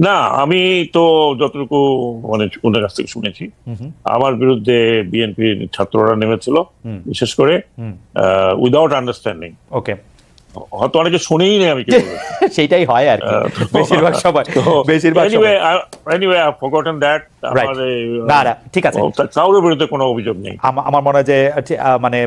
না আমি তো যতটুকু মানে ওদের কাছ থেকে শুনেছি আমার বিরুদ্ধে বিএনপির ছাত্ররা নেমেছিল বিশেষ করে উইদাউট আন্ডারস্ট্যান্ডিং ওকে। হয়তো অনেকে শুনেই নেই আমি। সেইটাই হয় আর বেশিরভাগ সময় বেশিরভাগ এনিওয়ে আই ফরগটন দ্যাট আমার না, ঠিক আছে। ও, বিরুদ্ধে কোনো অভিযোগ নেই। আমার মনে হয় যে মানে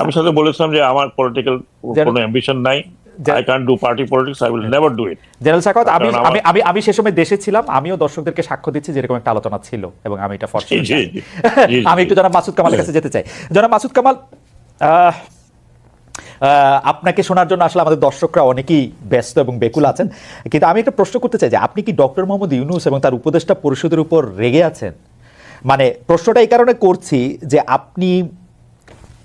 আমি সাথে বলেছিলাম যে আমার পলিটিক্যাল কোনো অ্যাম্বিশন নাই। I can do party politics I will never do it general সাকাত আমি আমি আমি আমি সে সময় দেশে ছিলাম আমিও দর্শকদেরকে সাক্ষ্য দিচ্ছি যেরকম একটা আলোচনা ছিল এবং আমি এটা ফরচুন আমি একটু জনাব মাসুদ কামালের কাছে যেতে চাই। জনাব মাসুদ কামাল আপনাকে শোনার জন্য আসলে আমাদের দর্শকরা অনেকেই ব্যস্ত এবং বেকুল আছেন। কিন্তু আমি একটা প্রশ্ন করতে চাই যে আপনি কি ডক্টর মোহাম্মদ ইউনুস এবং তার উপদেষ্টা পরিষদের উপর রেগে আছেন? মানে প্রশ্নটা এই কারণে করছি যে আপনি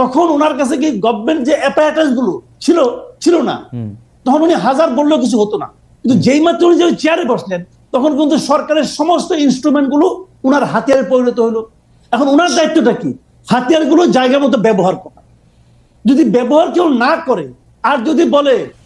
তখন ওনার কাছে কি গভর্নমেন্ট যে অ্যাপারেটাসগুলো ছিল ছিল না তখন উনি হাজার বললেও কিছু হতো না। কিন্তু যেই মাত্র উনি যে চেয়ারে বসলেন তখন কিন্তু সরকারের সমস্ত ইনস্ট্রুমেন্টগুলো উনার হাতিয়ারে পরিণত হলো। এখন ওনার দায়িত্বটা কি? হাতিয়ারগুলো জায়গা মতো ব্যবহার করা। যদি ব্যবহার কেউ না করে আর যদি বলে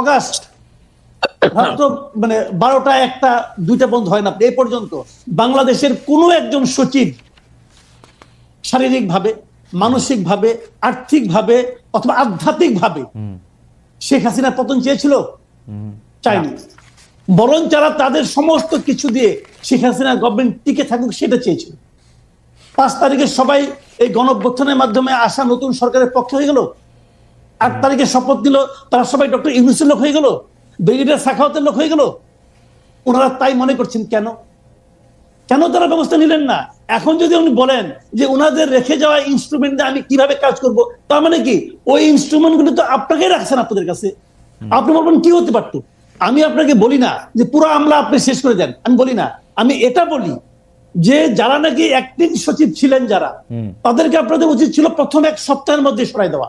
অগাস্ট। মানে বারোটা একটা, দুইটা বন্ধ হয় না। এই পর্যন্ত বাংলাদেশের কোনো একজন সচিব শারীরিকভাবে, মানসিকভাবে, আর্থিকভাবে অথবা আধ্যাত্মিকভাবে শেখ হাসিনা পতন চেয়েছিল? চাইনি বরং যারা তাদের সমস্ত কিছু দিয়ে শেখ হাসিনা গভর্নমেন্ট টিকে থাকুক, সেটা চেয়েছিল। পাঁচ তারিখে সবাই এই গণঅভ্যুত্থানের মাধ্যমে আসা নতুন সরকারের পক্ষে হয়ে গেল? আট তারিখে শপথ দিল তারা সবাই ডক্টর ইউনুসের লোক হয়ে গেল ব্রিগেডিয়ার সাখাওয়াতের লোক হয়ে গেল। ওনারা তাই মনে করছেন কেন? কেন তারা ব্যবস্থা নিলেন না? এখন যদি উনি বলেন যে ওনাদের রেখে যাওয়া ইনস্ট্রুমেন্ট আমি কীভাবে কাজ করব তার মানে কি? ওই ইনস্ট্রুমেন্টগুলো তো আপনাকেই রাখছেন আপনাদের কাছে। আপনি বলবেন কি হতে পারতো? আমি আপনাকে বলি না যে পুরো আমলা আপনি শেষ করে দেন। আমি বলি না। আমি এটা বলি যে যারা নাকি অ্যাক্টিং সচিব ছিলেন যারা তাদেরকে আপনাদের উচিত ছিল প্রথম এক সপ্তাহের মধ্যে সরাই দেওয়া।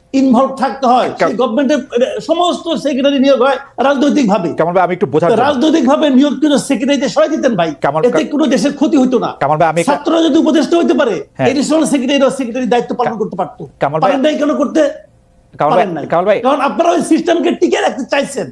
ইনভলভ থাকতে হয়। গভর্নমেন্টের সমস্ত সেক্রেটারি নিয়োগ হয় রাজনৈতিক ভাবে আমি একটু রাজনৈতিক ভাবে নিয়োগ করে সেক্রেটারিতে সরাই দিতেন ভাই। এতে কোনো দেশের ক্ষতি হইতো না। কামাল ভাই, আমি ছাত্ররা যদি উপদেষ্টা হইতে পারে। এডিশনাল সেক্রেটারি সেক্রেটারি দায়িত্ব পালন করতে পারতো। কামাল ভাই- কেন করতে? কারণ আপনারা ওই সিস্টেমকে টিকে রাখতে চাইছেন।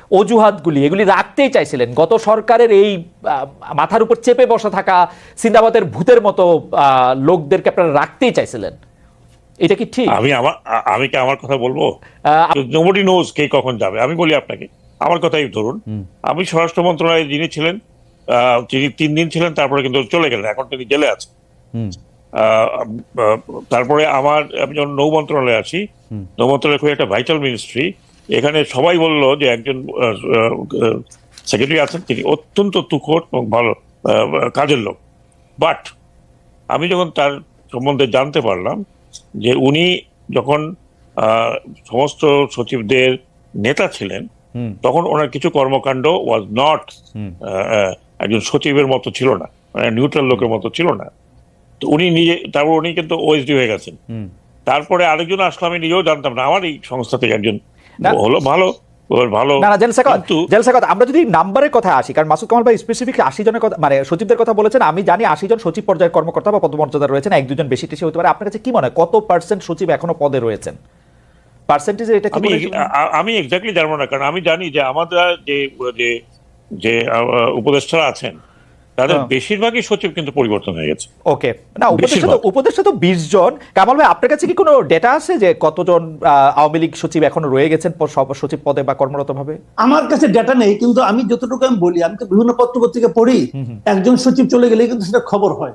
অজুহাতগুলি এগুলি রাখতেই চাইছিলেন। গত সরকারের এই মাথার উপর চেপে বসা থাকা সিন্দাবাদের ভূতের মতো লোকদেরকে আপনারা রাখতেই চাইছিলেন। এটা কি ঠিক? আমি আমার আমি কি আমার কথা বলব? নোবডি নোজ কে কখন যাবে। আমি বলি আপনাকে আমার কথাই ধরুন। আমি স্বরাষ্ট্র মন্ত্রণালয়ে যিনি ছিলেন তিনি তিন দিন ছিলেন তারপরে কিন্তু চলে গেলেন এখন তিনি জেলে আছেন। তারপরে আমার আমি যখন নৌ মন্ত্রণালয়ে আসি নৌ মন্ত্রণালয় খুবই একটা ভাইটাল মিনিস্ট্রি এখানে সবাই বলল যে একজন সেক্রেটারি আছেন তিনি অত্যন্ত তুখোর এবং ভালো কাজের লোক। বাট আমি যখন তার সম্বন্ধে জানতে পারলাম যে উনি যখন সমস্ত সচিবদের নেতা ছিলেন তখন ওনার কিছু কর্মকাণ্ড ওয়াজ নট একজন সচিবের মতো ছিল না মানে নিউট্রাল লোকের মতো ছিল না। তো উনি নিজে তারপর উনি কিন্তু ওএসডি হয়ে গেছেন। তারপরে আরেকজন আসলে আমি নিজেও জানতাম না আমার এই সংস্থা থেকে একজন। হলো ভালো ভালো না না জেলসাকত কিন্তু জেলসাকত আমরা যদি নাম্বারের কথা আসি কারণ মাসুদ কামাল ভাই স্পেসিফিক আশি জনের কথা মানে সচিবদের কথা বলেছেন আমি জানি আশি জন সচিব পর্যায়ের কর্মকর্তা বা পদমর্যাদা রয়েছেন এক দুজন বেশি টেশি হতে পারে। আপনার কাছে কি মনে হয় কত পার্সেন্ট সচিব এখনও পদে রয়েছেন? পার্সেন্টেজে এটা আমি আমি এক্স্যাক্টলি জানব না কারণ আমি জানি যে আমাদের যে যে যে উপদেষ্টারা আছেন তাদের হ্যাঁ। বেশিরভাগই সচিব কিন্তু পরিবর্তন হয়ে গেছে। ওকে। না উপদেষ্টা তো উপদেষ্টা তো বিশ জন। কামাল ভাই আপনার কাছে কি কোনো ডেটা আছে যে কতজন আওয়ামী লীগ সচিব এখনও রয়ে গেছেন সব সচিব পদে বা কর্মরত ভাবে আমার কাছে ডেটা নেই কিন্তু আমি যতটুকু আমি বলি আমি তো বিভিন্ন পত্র পত্রিকা পড়ি একজন সচিব চলে গেলে কিন্তু সেটা খবর হয়।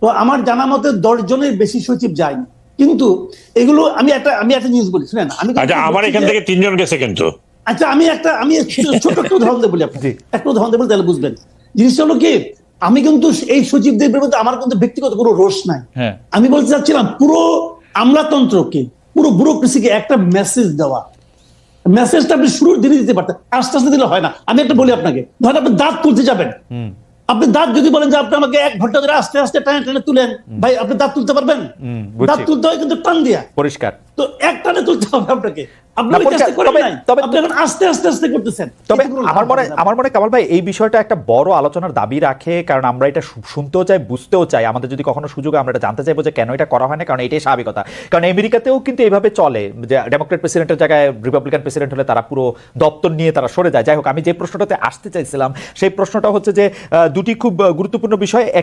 তো আমার জানা মতে দশ জনের বেশি সচিব যায়নি। কিন্তু এগুলো আমি একটা আমি একটা জিনিস বলি শুনেন আমি আচ্ছা আমার এখান থেকে তিনজন গেছে কিন্তু। আচ্ছা আমি একটা আমি একটু- ছোট একটা উদাহরণ দেবো বলি আপনাকে। জি। একটা উদাহরণ দেবো তাহলে বুঝবেন। জিনিসটা হলো কি আমি কিন্তু এই সচিবদের বিরুদ্ধে আমার কিন্তু ব্যক্তিগত কোনো রোষ নাই। হ্যাঁ। আমি বলতে চাচ্ছিলাম পুরো আমলাতন্ত্রকে পুরো ব্যুরোক্রেসিকে একটা মেসেজ দেওয়া। মেসেজটা আপনি শুরুর দিনে দিতে পারতেন আস্তে আস্তে দিলে হয় না। আমি একটা বলি আপনাকে ধরেন আপনি দাঁত তুলতে যাবেন। আপনি দাঁত যদি বলেন যে আপনি আমাকে এক ঘণ্টা ধরে আস্তে আস্তে টানে টানে তুলেন ভাই আপনি দাঁত তুলতে পারবেন? দাঁত তুলতে হয় কিন্তু টান দিয়া। পরিষ্কার। তো এক টানে তুলতে হবে আপনাকে। তবে- কোনো আমার মনে আমার মনে কামাল ভাই এই বিষয়টা একটা বড় আলোচনার দাবি রাখে কারণ আমরা এটা শুনতেও চাই বুঝতেও চাই। আমাদের যদি কখনো সুযোগ আমরা এটা জানতে চাইব যে কেন এটা করা হয় না কারণ এটাই স্বাভাবিকতা। কারণ আমেরিকাতেও কিন্তু এইভাবে চলে যে ডেমোক্রেট প্রেসিডেন্টের জায়গায় রিপাবলিকান প্রেসিডেন্ট হলে তারা পুরো দপ্তর নিয়ে তারা সরে যায়। যাই হোক আমি যে প্রশ্নটাতে আসতে চাইছিলাম সেই প্রশ্নটা হচ্ছে যে দুটি খুব গুরুত্বপূর্ণ বিষয়।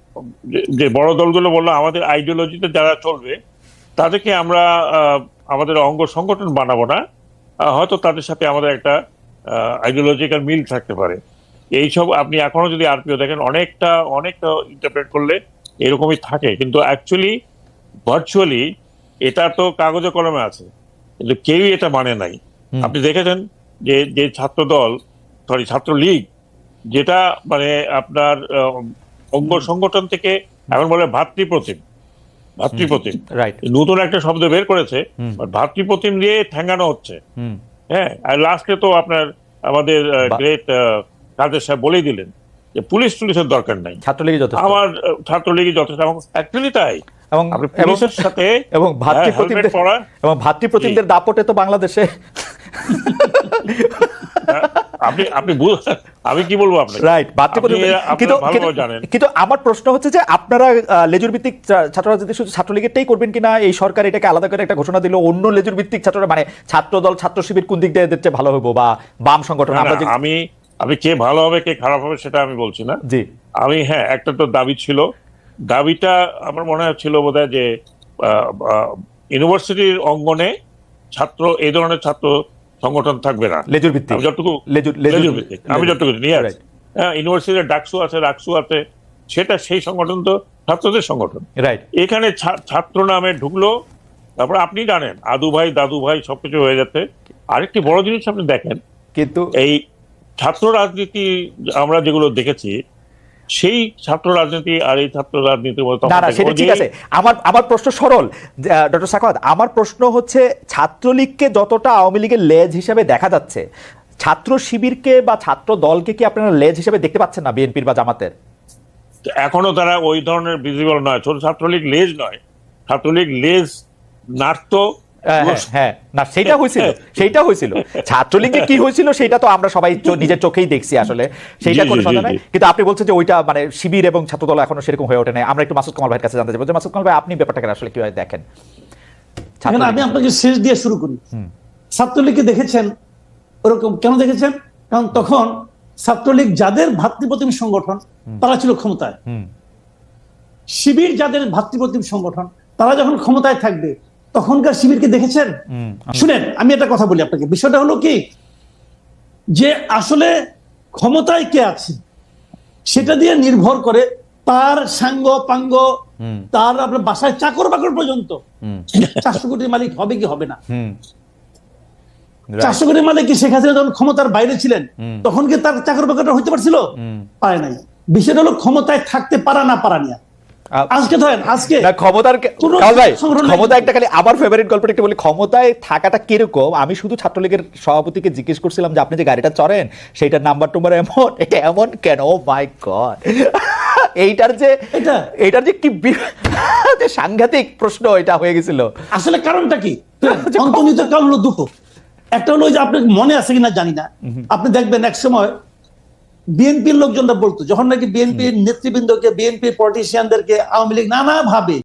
যে- বড় দলগুলো বলল আমাদের আইডিওলজিতে যারা চলবে তাদেরকে আমরা আমাদের অঙ্গ সংগঠন বানাবো না। হয়তো তাদের সাথে আমাদের একটা আইডিওলজিক্যাল মিল থাকতে পারে। এইসব আপনি এখনও যদি আরপিও দেখেন অনেকটা অনেকটা ইন্টারপ্রেট করলে এরকমই থাকে। কিন্তু অ্যাকচুয়ালি ভার্চুয়ালি এটা তো কাগজে কলমে আছে। কিন্তু কেউই এটা মানে নাই। আপনি দেখেছেন যে যে ছাত্র দল সরি ছাত্র লীগ যেটা মানে আপনার অঙ্গ সংগঠন থেকে এখন বলে ভাতৃপ্রতিম। ভাতৃপ্রতিম। রাইট নতুন একটা শব্দ বের করেছে ভাতৃপ্রতিম দিয়ে ঠেঙ্গানো হচ্ছে। হ্যাঁ আর লাস্টে তো আপনার আমাদের গ্রেট কাদের সাহেব বলেই দিলেন যে পুলিশ টুলিশের দরকার নাই। ছাত্রলীগই যথেষ্ট। আমার ছাত্রলীগই যথেষ্ট। এবং অ্যাকচুয়ালি তাই। এবং পুলিশের সাথে এবং হ্যাঁ, ভাতৃপ্রতিমদের এবং ভাতৃপ্রতিমদের দাপটে তো বাংলাদেশে। আপনি আপনি আমি কি বলব আপনাকে? রাইট ভাতৃপ্রতিম আপনি- কিন্তু কিন্তু- জানেন। আমার প্রশ্ন হচ্ছে যে আপনারা লেজুর ভিত্তিক ছাত্র রাজনীতি শুধু ছাত্রলীগেরটাই করবেন কিনা? এই সরকার এটাকে আলাদা করে একটা ঘোষণা দিল অন্য লেজুর ভিত্তিক ছাত্ররা মানে ছাত্র দল ছাত্র শিবির কোন দিক দিয়ে এদের চেয়ে ভালো হইব বা বাম সংগঠন? আমি আমি কে ভালো হবে কে খারাপ হবে সেটা আমি বলছি না। জি। আমি হ্যাঁ একটা তো দাবি ছিল। দাবিটা আমার মনে হচ্ছিল বোধহয় যে ইউনিভার্সিটির অঙ্গনে ছাত্র এই ধরনের ছাত্র সংগঠন থাকবে না। লেজুর ভিত্তিক। আমি যতটুকু লেজুর লেজুর ভিত্তিক। আমি যতটুকু নিয়ে. আছি। হ্যাঁ ইউনিভার্সিটির ডাকসু আছে রাকসু আছে সেটা সেই সংগঠন তো ছাত্রদের সংগঠন। রাইট এখানে ছাত্র নামে ঢুকলো তারপর আপনি জানেন আদু ভাই দাদু ভাই সবকিছু হয়ে যাচ্ছে। আরেকটি বড় জিনিস আপনি দেখেন কিন্তু এই ছাত্র রাজনীতি আমরা যেগুলো দেখেছি সেই ছাত্র রাজনীতি আর এই ছাত্র রাজনীতির মধ্যে না সেটা ঠিক আছে। আমার আমার প্রশ্ন সরল ডক্টর সাখাওয়াত আমার প্রশ্ন হচ্ছে ছাত্রলীগকে যতটা আওয়ামী লীগের লেজ হিসেবে দেখা যাচ্ছে ছাত্র শিবিরকে বা ছাত্র দলকে কি আপনারা লেজ হিসেবে দেখতে পাচ্ছেন না বিএনপির বা জামাতের? এখনও তারা ওই ধরনের ভিজিবল নয়। ছোট ছাত্রলীগ লেজ নয়। ছাত্রলীগ লেজ নাড়তো হ্যাঁ, হ্যাঁ, হ্যাঁ। না সেটা হয়েছিল সেইটা হয়েছিল। ছাত্রলীগে কি হয়েছিল সেটা তো আমরা সবাই নিজের চোখেই দেখছি আসলে। সেইটা জি, কোনো সন্দেহ নাই। কিন্তু আপনি বলছেন যে ওইটা মানে শিবির এবং ছাত্রদল এখনও সেরকম হয়ে ওঠে নাই। আমরা একটু মাসুদ কামাল ভাইয়ের কাছে জানতে চাইব যে মাসুদ কামাল ভাই আপনি ব্যাপারটাকে আসলে কীভাবে দেখেন? আমি আপনাকে শেষ দিয়ে শুরু করি। ছাত্রলীগকে দেখেছেন? ওরকম কেন দেখেছেন? কারণ তখন ছাত্রলীগ যাদের ভাতৃপ্রতিম সংগঠন তারা ছিল ক্ষমতায়। শিবির যাদের ভাতৃপ্রতিম সংগঠন তারা যখন ক্ষমতায় থাকবে তখনকার শিবিরকে দেখেছেন? শুনেন আমি একটা কথা বলি আপনাকে। বিষয়টা হলো কি? যে আসলে ক্ষমতায় কে আছে? সেটা দিয়ে নির্ভর করে তার সাঙ্গ পাঙ্গ তার আপনার বাসায় চাকর বাকর পর্যন্ত। চারশো কোটির মালিক হবে কি হবে না? চারশো কোটি মালিক কি শেখ হাসিনা যখন ক্ষমতার বাইরে ছিলেন তখন কি তার চাকর বাকরটা হইতে পারছিল? পারে নাই। বিষয়টা হলো ক্ষমতায় থাকতে পারা না পারা নিয়ে। আজকে ধরেন আজকে না ক্ষমতার কে- কোনো কামাল ভাই ক্ষমতা একটা খালি আমার ফেভারিট গল্পটা একটু বলি। ক্ষমতায় থাকাটা কীরকম? আমি শুধু ছাত্রলীগের সভাপতিকে জিজ্ঞেস করছিলাম যে আপনি যে গাড়িটা চড়েন সেইটার নাম্বার টুম্বার এমন? এটা এমন কেন? ও মাই গড এইটার যে? এইটার যে কি যে সাংঘাতিক প্রশ্ন এটা হয়ে গেছিল। আসলে কারণটা কি? অন্তর্নিহিত কারণ হলো দুটো। একটা হলো যে আপনার মনে আছে কিনা জানি না। আপনি দেখবেন এক সময় বিএনপির লোকজনরা বলতো যখন নাকি বিএনপির নেতৃবৃন্দকে বিএনপির পলিটিশিয়ানদেরকে আওয়ামী লীগ নানা ভাবে